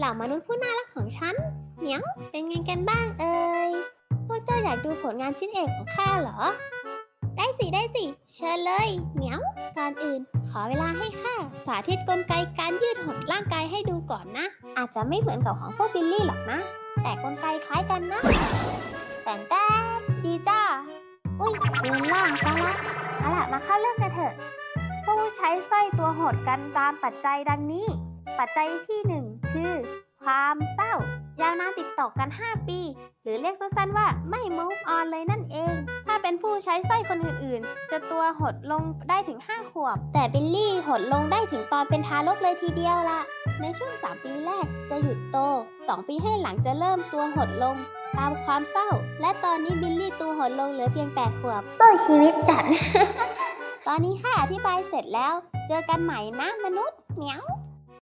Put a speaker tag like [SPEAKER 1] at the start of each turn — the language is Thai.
[SPEAKER 1] เหล่ามนุษย์ผู้น่ารักของฉันเหมียวเป็นไงกันบ้างเอ่ย พวกเจ้าอยากดูผลงานชิ้นเอกของข้าเหรอ ได้สิได้สิ เชิญเลยเหมียวก่อนอื่น ขอเวลาให้ข้าสาธิตกลไกการยืดหดร่างกายให้ดูก่อนนะ อาจจะไม่เหมือนกับของพวกบิลลี่หรอกนะ แต่กลไกคล้ายกันนะแต่แต่ดีจ้า อุ้ยเงินล่างซะละเอาล่ะมาเข้าเรื่องกันเถอะ ผู้ใช้สร้อยตัวโหดกันตามปัจจัยดังนี้ ปัจจัยที่หนึ่ง คือ ความเศร้า ยาวนานติดต่อกัน 5 ปี หรือเรียกสั้นๆว่าไม่ move on เลยนั่นเอง ถ้าเป็นผู้ใช้สร้อยคนอื่นๆ จะตัวหดลงได้ถึง 5 ขวบ แต่บิลลี่หดลงได้ถึงตอนเป็นทารกเลยทีเดียวละในช่วง 3 ปีแรกจะหยุดโต 2 ปีให้หลังจะเริ่มตัวหดลงตามความเศร้า และตอนนี้บิลลี่ตัวหดลงเหลือเพียง 8 ขวบโอ้ชีวิตจัด ตอนนี้ค่ะอธิบายเสร็จแล้ว เจอกันใหม่นะมนุษย์เหมียว